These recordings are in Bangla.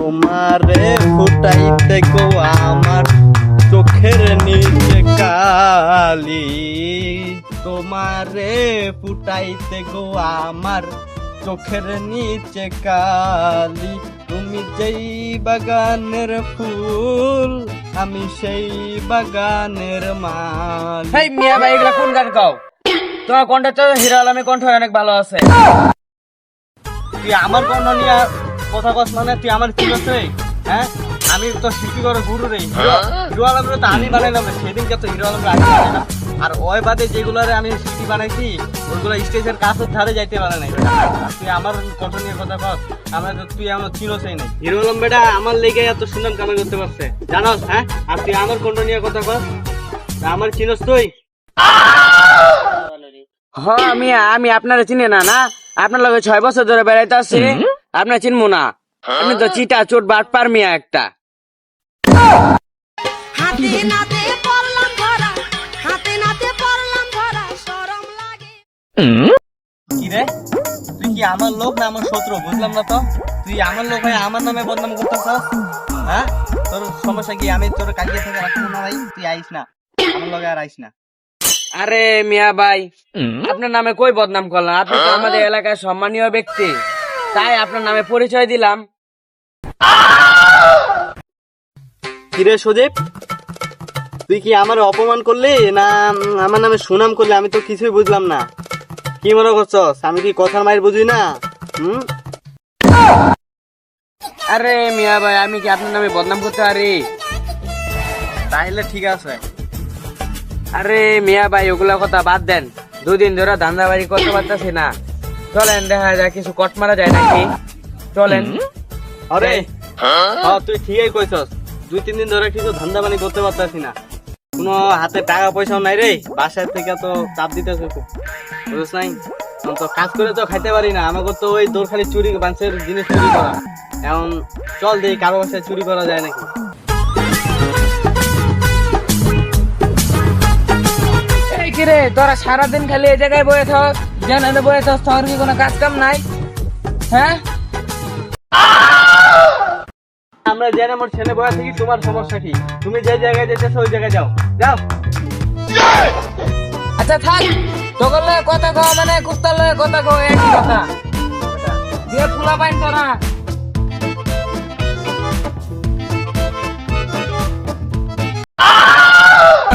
তোমারে ফুটাইতে গো আমার চোখের নিচে কালি। তোমারে ফুটাইতে গো আমার চোখের নিচে কালি। তুমি যেই বাগানের ফুল, আমি সেই বাগানের মাল। হেই মিয়া ভাই, এগুলা কোন গান গাও তোমার কণ্ঠটা তো হিরো আলমের কণ্ঠ অনেক ভালো আছে। আমার কণ্ঠ নিয়ে কথা কস মানে তুই আমার কি আছে হ্যাঁ? আমি তো শিল্পী করে গুরু রে। হিরো- হিরো আলমরে তো আমি বানাইলাম না সেদিনকে তো হিরো আলমরে আমি বানাইলাম আর ওই বাদে যেগুলোরে আমি শিল্পী বানাইছি ওইগুলো স্টেজের কাছের ধারে যাইতে পারে নাই। তুই আমার কণ্ঠ নিয়ে কথা কস আমরা তো তুই আমার চিনোসই নাই। হিরো আলম বেটা আমার লেগে এত সুন্দর কামাই করতে পারছে। জানোস হ্যাঁ? আর তুই আমার কণ্ঠ নিয়ে কথা কস আমার চিনোস তুই? হ মিয়া আমি আপনারা চিনি না না? আপনার লগে ছয় বছর ধরে বেড়াইতে আসছি। আপনার চিনবো না। আপনি তো চিটা চোট বাট পার মিয়া একটা। হাতে নাতে পড়লাম ধরা হাতে নাতে পড়লাম ধরা শরম লাগে। কি রে? তুই কি আমার লোক না আমার শত্রু? বুঝলাম না তো। তুই আমার লোক হয়ে আমার নামে বদনাম করতেছস? হ্যাঁ? তোর সমস্যা কি? আমি তোর কালকে থেকে রাখব না ভাই? তুই আইস না। আমার লগে আর আইস না। আরে মিয়া ভাই আপনার নামে কই বদনাম করলাম? আপনি তো আমাদের এলাকার সম্মানীয় ব্যক্তি। তাই আপনার নামে পরিচয় দিলাম। কি রে সুদীপ তুই কি আমার অপমান করলি না আমার নামে সুনাম করলি? আমি তো কিছুই বুঝলাম না। কি মনে করছস? আমি কি কথার মায়ের বুঝি না? হুম? আরে মিয়া ভাই আমি কি আপনার নামে বদনাম করতে পারি? তাহলে ঠিক আছে। আরে মিয়া ভাই ওগুলা কথা বাদ দেন। দুদিন ধরে ধান্দা বাড়ি করতে পারতেছি না। চলেন দেখা যায় কিছু কট মারা যায় নাকি? চলেন। আরে হ্যাঁ তুই ঠিকই কইছস। দুই তিন দিন ধরে কিছু ধান্দা বানি করতে পারতাছি না। কোনো হাতে টাকা পয়সাও নাই রে। বাসার থেকে তো চাপ দিতেছে খুব। বুঝছ নাই? তো কাজ করে তো খাইতে পারি না। আমাকে তো ওই দোর খালি চুরি বাঞ্চের জিনিস চুরি করা। এখন চল দেই কারও বাসায় চুরি করা যায় নাকি। কিরে? তোরা সারাদিন খালি এই জায়গায় বয়ে থাক। জানাতে বয়ে থাক তোর কি কোনো কাজ কাম নাই? হ্যাঁ? আমরা জেনে মোর ছেলে বয়া থেকে তোমার সমস্যা কি? তুমি যে জায়গায় যেতেছো ওই জায়গায় যাও। যাও। আচ্ছা থাক। তোর লয়ে কথা কও মানে কুস্তার লয়ে কথা কও একই কথা। দিয়ে ফুলা পাইন তোরা।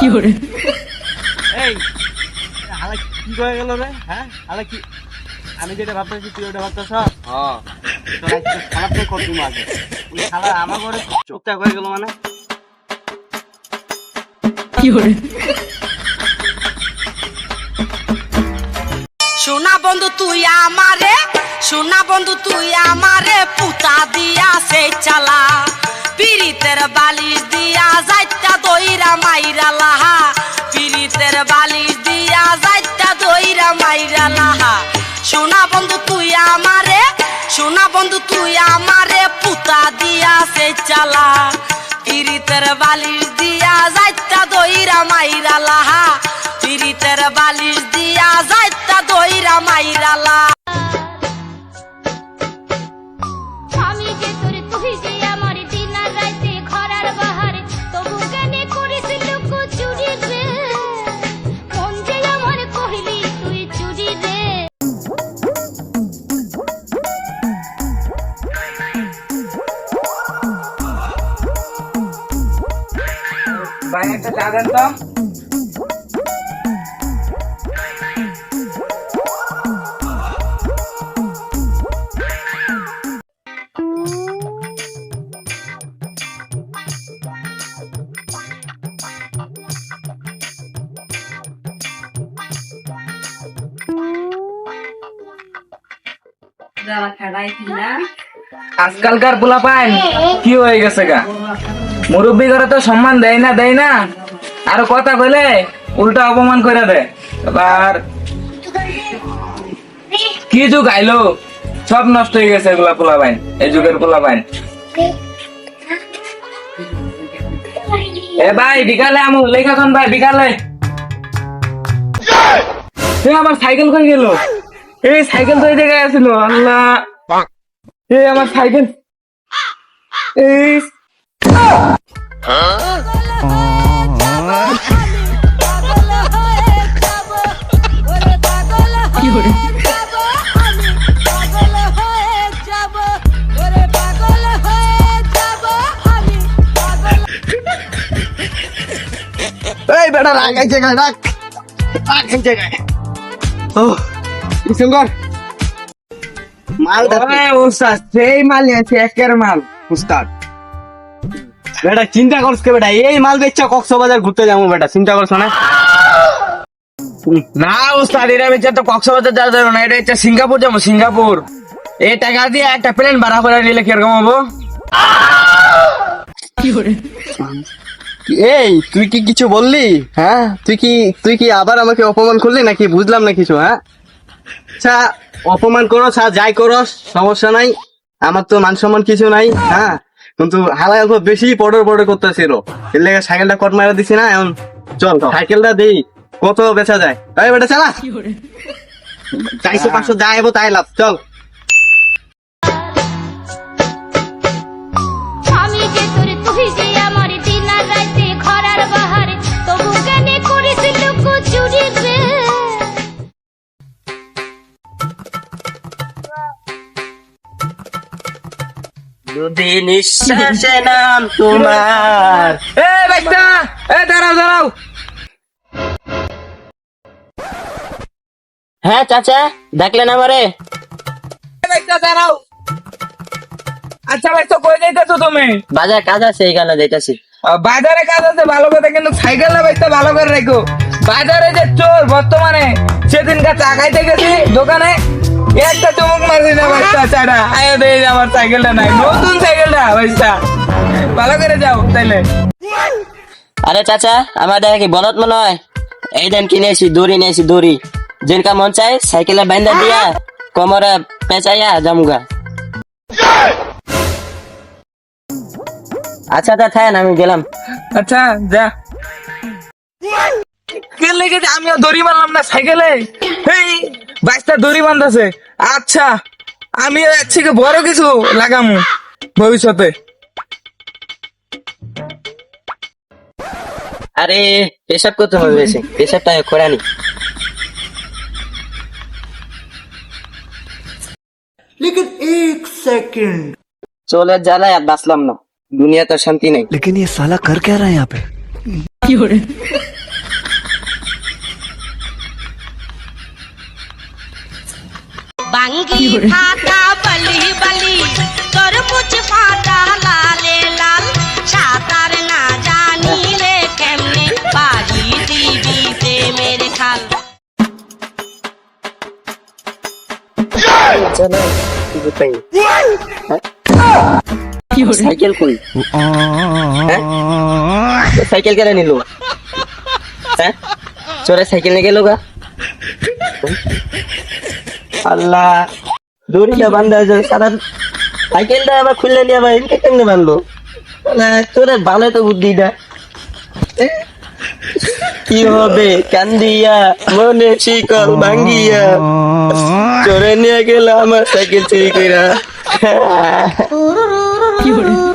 এই গেল রে হ্যাঁ? আলা কি আমি যেটা ভাবতেছি তুই ওটা ভাবতেছ? হ্যাঁ। আমার ঘরে চোখটা হয়ে গেল মানে। সোনা বন্ধু তুই আমারে সোনা বন্ধু তুই আমারে পুতা দিয়া সে চালা। পিরিতের বালিশ দিয়া যাইতা দইরা মাইরা লাহা। পিরিতের বালিশ দিয়া যাইতা দইরা মাইরা লাহা সোনা বন্ধু তুই আমারে, সোনা বন্ধু তুই আমারে পুতা দিয়া সে চালা। পিরিতের বালিশ দিয়া যাইতা দইরা মাইরা লাহা। পিরিতের বালিশ দিয়া যাইতা দইরা মাইরা ভাই একটা চা দেন তো আজকালকার পোলা পাইন কি হয়ে গেছে গা মুরব্বী ঘরে তো সম্মান দেয় না দেয় না। আর কথা বলে উল্টা অপমান করে দেয়। এবার কি যুগ আইলো? সব নষ্ট হয়ে গেছে এগুলা পোলা পাইন এই যুগের পোলা পাইন এ ভাই, বিকালে আমু লেখাখন ভাই, বিকালে। এ আমার সাইকেল কই গেল? এই সাইকেল তো এই জায়গায় আছিল আল্লাহ। এই আমার সাইকেল। এই বেটা রাখ এক জায়গায় রাখ রাখ এক জায়গায়। ও কিশোর মালটা ওরে উস্তাদ সেই মাল নিয়েছে একের মাল উস্তাদ বেটা চিন্তা করছ কে বেটা? এই মাল বেচা কক্সবাজার ঘুরতে যাব বেটা। চিন্তা করছ না। না উস্তাদ এটা বেচে তো কক্সবাজার যাওয়া যাবে না এটা হচ্ছে সিঙ্গাপুর যাব সিঙ্গাপুর। এই টাকা দিয়ে একটা প্লেন ভাড়া করে নিলে কীরকম হব? এই তুই কি কিছু বললি? হ্যাঁ? তুই কি তুই কি আবার আমাকে অপমান করলি নাকি? বুঝলাম না কিছু হ্যাঁ? আচ্ছা অপমান করো আর যাই করো সমস্যা নাই। আমার তো মান সম্মান কিছু নাই হ্যাঁ? কিন্তু হালাই অল্প বেশি পডর পডর করতেছিল। এর লেগে সাইকেলটা কট মারা দিছি না এখন চল সাইকেলটা দেই। কত বেচা যায়? তাই বেটা চালা। চারশো পাঁচশো যা এবো তাই লাভ চল। আমি যে তোর তুই যে নাম তোমার এ এ দাঁড়াও দাঁড়াও হ্যাঁ চাচা আচ্ছা ভাই তো কই যাইতেছো তুমি বাজার কাজ আছে এখানে যাইতাছি বাজারে কাজ আছে ভালো কথা কিন্তু সাইকেল না বাইকটা ভালো করে রেখো বাজারে যে চোর বর্তমানে সেদিনকার চা গেছি দোকানে একটা চমক মারছি না চাটা আয় দেই আমার সাইকেলটা নাই। নতুন সাইকেলটা বাইকটা ভালো করে যাও তাইলে। আরে চাচা আমার দেখা কি বলত মনে হয়? এই দেন কিনেছি দড়ি নিয়েছি দড়ি। যেনকা মন চাই সাইকেলে বাইন্দা দিয়া কোমরে পেঁচাইয়া জামুগা আচ্ছা তা থাকেন আমি গেলাম। আচ্ছা যা। কে লেগেছে আমিও দড়ি মারলাম না সাইকেলে এই বাইকটা দড়ি বান্ধাছে আচ্ছা আমি এর থেকে বড় কিছু লাগামু ভবিষ্যতে আরে পেশাব করতে হবে বেশি পেশাবটা করে নি চলে জ্বালায় আর বাঁচলাম না দুনিয়াতে শান্তি নেই लेकिन ये साला कर क्या रहा है यहाँ पे বাঙ্গি ফাটা বলি বলি তরমুজ ফাটা লালে লাল সাঁতার না জানিলে কেমনে পারি দিবি প্রেমের খাল চলো কিছু পাই সাইকেল কই হ্যাঁ? তো সাইকেল কেন নিল হ্যাঁ চোরে সাইকেল নিয়ে গেল গা আল্লাহ। দড়িটা বান্ধা আছে, সারা সাইকেলটা আবার খুললে নিয়ে আবার এদিকে কেমনে বানলো তোরে ভালো তো বুদ্ধিটা কি হবে? কান্দিয়া, মনে শিকল ভাঙ্গিয়া, চোরে নিয়ে গেল আমার সাইকেল চুরি কইরা। ये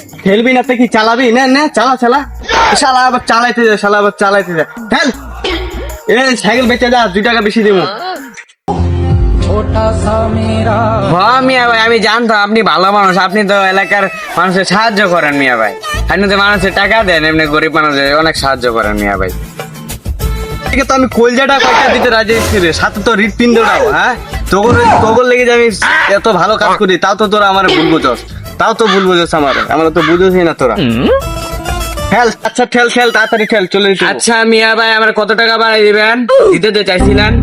খেলবি না, তুই কি চালাবি? না না, চালা চালা। শালা, আবার চালাইতে যা শালা, আবার চালাইতে যা ঠেল। এ, সাইকেল বেচে যা, দুই টাকা বেশি দেবো হ্যাঁ মিয়া ভাই, আমি জানতাম, আপনি ভালো মানুষ। আপনি তো এলাকার মানুষের সাহায্য করেন, মিয়া ভাই। আপনি তো মানুষের টাকা দেন, এমনি গরিব মানুষের অনেক সাহায্য করেন, মিয়া ভাই। ঠিক তো আমি কলজাটা কয়টা দিতে রাজি রে? সাথে তো হৃৎপিণ্ডটাও হ্যাঁ? তোর তোর লেগে যে আমি এত ভালো কাজ করি, তাও তো তোরা আমার ভুল বুঝস। তাও তো ভুল বুঝস আমার। আমরা তো বুঝেছি না তোরা। ঠেল আচ্ছা ঠেল ঠেল তাড়াতাড়ি ঠেল চলে আচ্ছা মিয়া ভাই আমার কত টাকা বাড়াই দিবেন? দিতে তো চাইছিলেন।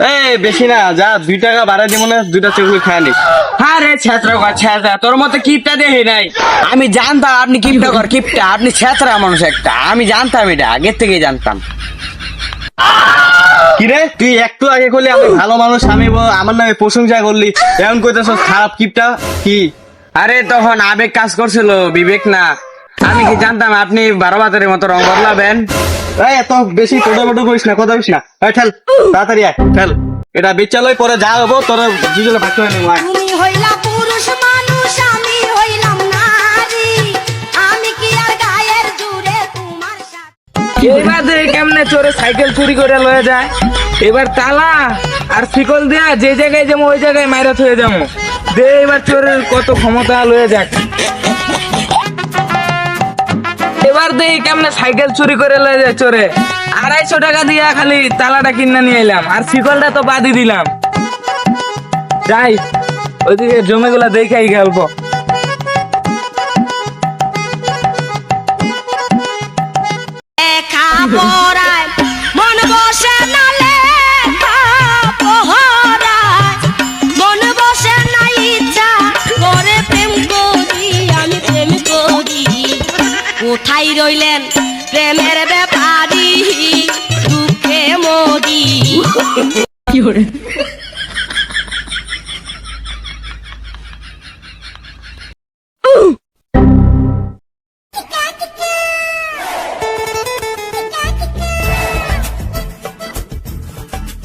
এই বেশি না যা দুই টাকা বাড়াই দিব না দুইটা চেগুলি খায় নিস হ্যাঁ রে ছেত্র ছেত্রা তোর মতো কিপটা দেখি নাই? আমি জানতাম আপনি কিপটা কর কিপটা। আপনি ছেত্রা মানুষ একটা। আমি জানতাম এটা আগের থেকে জানতাম। কিরে তুই একটু আগে করলি আমি ভালো মানুষ আমি আমার নামে প্রশংসা করলি। এমন কইতেছ খারাপ কিপটা? কি? আরে তখন আবেগ কাজ করছিল বিবেক না। আমি কি জানতাম আপনি বারো বাজারের মতো রং বদলাবেন? এই এত বেশি টোটো মোটো করিস না কথা না। এই ঠেল তাড়াতাড়ি আয় ঠেল। এটা বিচালয় পরে যা হব তোরা দুজনে ভাগ করে নেব তুমি হইলা পুরুষ মানুষ আমি হইলাম নারী। আমি কি আর গায়ের জুড়ে তোমার সাথে? এবার কেমনে চোরে সাইকেল চুরি করে লয়ে যায়? এবার তালা আর শিকল দেয়া যে জায়গায় যাব ওই জায়গায় মাইরা থয়ে যাব। দে এবার চোরের কত ক্ষমতা লয়ে যাক এবার দেখি কেমনে সাইকেল চুরি করে লয়ে যায় চোরে। আড়াইশো টাকা দিয়া খালি তালাটা কিনে নিয়ে এলাম, আর শিকলটা তো বাদি দিলাম। যাই, ওইদিকে জমিগুলা দেখাই গল্প লেখা কোথায় রইলেন প্রেমের ব্যাপারি দুঃখে মরি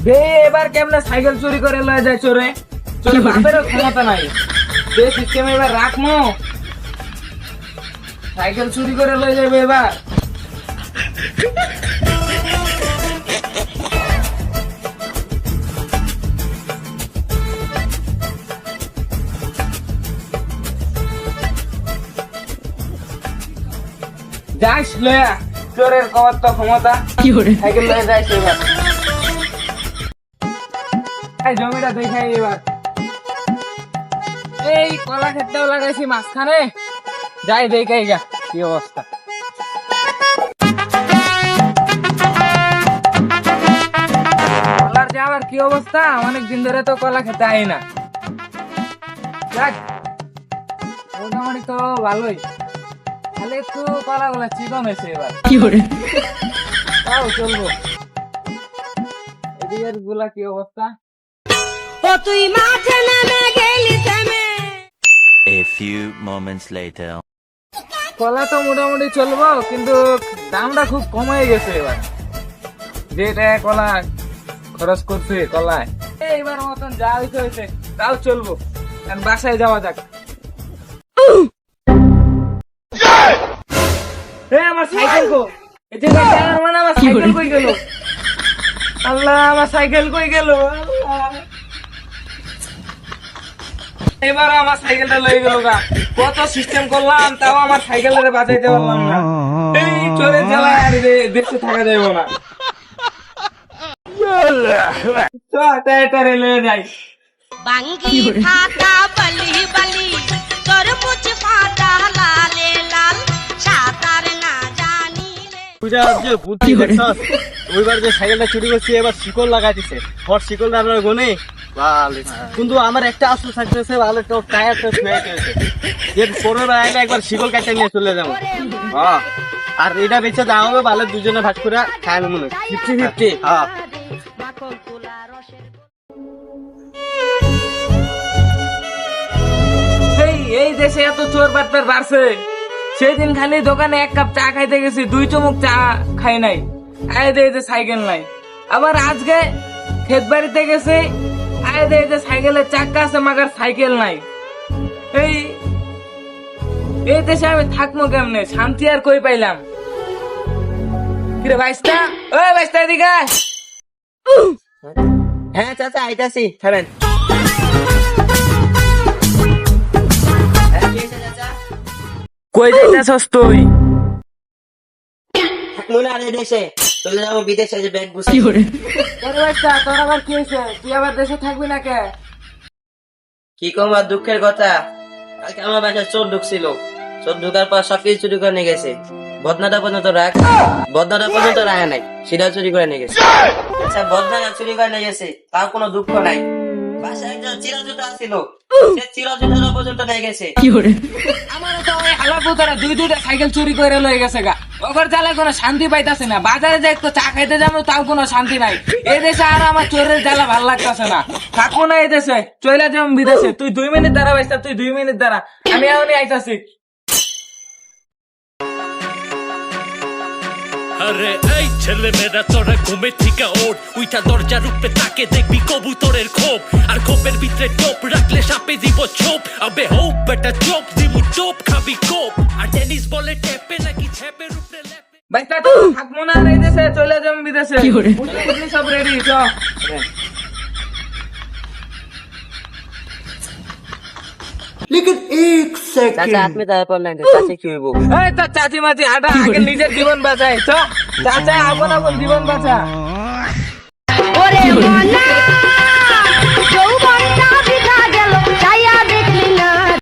বে এবার কেমনে সাইকেল চুরি করে লয়ে যায় চোরে? চোরে বাপেরও ক্ষমতা নাই। বে সিস্টেম এবার রাখমো। সাইকেল চুরি করে লয়ে যাবে এবার। যাস লয়া চোরের কমার তো ক্ষমতা সাইকেল লয়ে যাইস এবার। এই জমিটা দেখাই এবার। এই কলা ক্ষেতটাও লাগাইছি মাঝখানে। যাই দেখাই গা কি অবস্থা কলার যে আবার কি অবস্থা অনেক দিন ধরে তো কলা খেতে আই না যাক মোটামুটি তো ভালোই খালি একটু কলা গুলা চিকন হয়েছে এবার তাও চলবো এদিকেরগুলা কি অবস্থা ও তুই মাঠে নেমে গেলি থেমে A few moments later. কলা তো মোটামুটি চলবো কিন্তু দামটা খুব কমে গেছে এবার। যেটা কলা খরচ করছে কলায়। এইবার মতন যা হয়েছে হয়েছে তাও চলবো। বাসায় যাওয়া যাক। আমার সাইকেল কো। এই যে টায়ার আমার সাইকেল কই গেল? আল্লাহ আমার সাইকেল কই গেল? এবার আমার সাইকেলটা লয়ে গেল গা। কত সিস্টেম করলাম তাও আমার সাইকেলটা বাঁচাইতে পারলাম না। এই চোরে জ্বালায় আর দেশে থাকা যাইব না। চ, যাই। বাঙ্গি ফাটা বলি বলি তরমুজ ফাটা লালে লাল সাঁতার না জানিলে পূজা যে বুদ্ধি দেখছস ওইবার যে সাইকেলটা চুরি করছি এবার শিকল লাগাই দিছে হর শিকলটা আপনার গনে কিন্তু আমার একটা আসল থাকতেছে ভালো একটা টায়ারটা ছুঁয়ে গেছে। যে পরের বার আইলে একবার শিকল কাটতে নিয়ে চলে যাব। হ্যাঁ। আর এটা বেঁচে দাম হবে ভালো দুজনে ভাগ করে খাই মনে ফিফটি ফিফটি। হ্যাঁ। এই এই দেশে এত চোর বাটপার বাড়ছে সেদিন খালি দোকানে এক কাপ চা খাইতে গেছি দুই চমক চা খাই নাই। দে যে সাইকেল নাই। আবার আজকে ক্ষেত বাড়িতে গেছে আয় দে যে সাইকেলের চাক্কা আছে মাগার সাইকেল নাই। এই এই দেশে আমি থাকব কেমনে? শান্তি আর কই পাইলাম? কিরে বাইস্তা? ওই বাইস্তা এদিকে হ্যাঁ চাচা আইতাছি থামেন। কই যাইতাছস তুই? দেশে। চলে যাব বিদেশে যে ব্যাগ ওরে তোর আবার কি হয়েছে? তুই আবার দেশে থাকবি না কে? কি কম আর দুঃখের কথা? কালকে আমার বাসায় চোর ঢুকছিল। চোর ঢুকার পর সব কিছু চুরি করে নিয়ে গেছে। বদনাটা পর্যন্ত রাখ। বদনাটা পর্যন্ত রাখে নাই। সেটা চুরি করে নিয়ে গেছে। আচ্ছা বদনাটা চুরি করে নিয়ে গেছে। তার কোনো দুঃখ নাই। বাসায় একজন চিরাজুটা ছিল। সে চিরাজুটারও পর্যন্ত নিয়ে গেছে। আমার তো ওই হালা দুই দুইটা সাইকেল চুরি করে লয়ে গেছে গা। ওগর জ্বালায় কোনো শান্তি পাইতেছে না। বাজারে যে একটু চা খাইতে যাব তাও কোনো শান্তি নাই। এই দেশে আর আমার চোরের জ্বালা ভালো লাগতেছে না। থাকব না এই দেশে চলে যাব বিদেশে। তুই দুই মিনিট দাঁড়া বাইসা তুই দুই মিনিট দাঁড়া। আমি এখনই আইতাছি। আরে এই ছেলে মেয়েরা তোরা ঘুমে থেকে ওঠ। উইটা দরজা রূপে তাকে দেখবি কবুতরের খোপ। আর খোপের ভিতরে টোপ রাখলে সাপে দিব ছোপ। আবে হোপ বেটা চোপ দিব টোপ খাবি কোপ। আর টেনিস বলে টেপে নাকি ছেপে রূপে ভাই তা তো থাকব না এই দেশে চলে যাব বিদেশে। সব রেডি চ। লেকিন এক সেকেন্ড চাচা আপনি তারপর নাই চাচা কি হইব এই তো চাচি মাচি হাঁটা আগে নিজের জীবন বাঁচাই তো চাচা আপন আপন জীবন বাঁচা ওরে মনা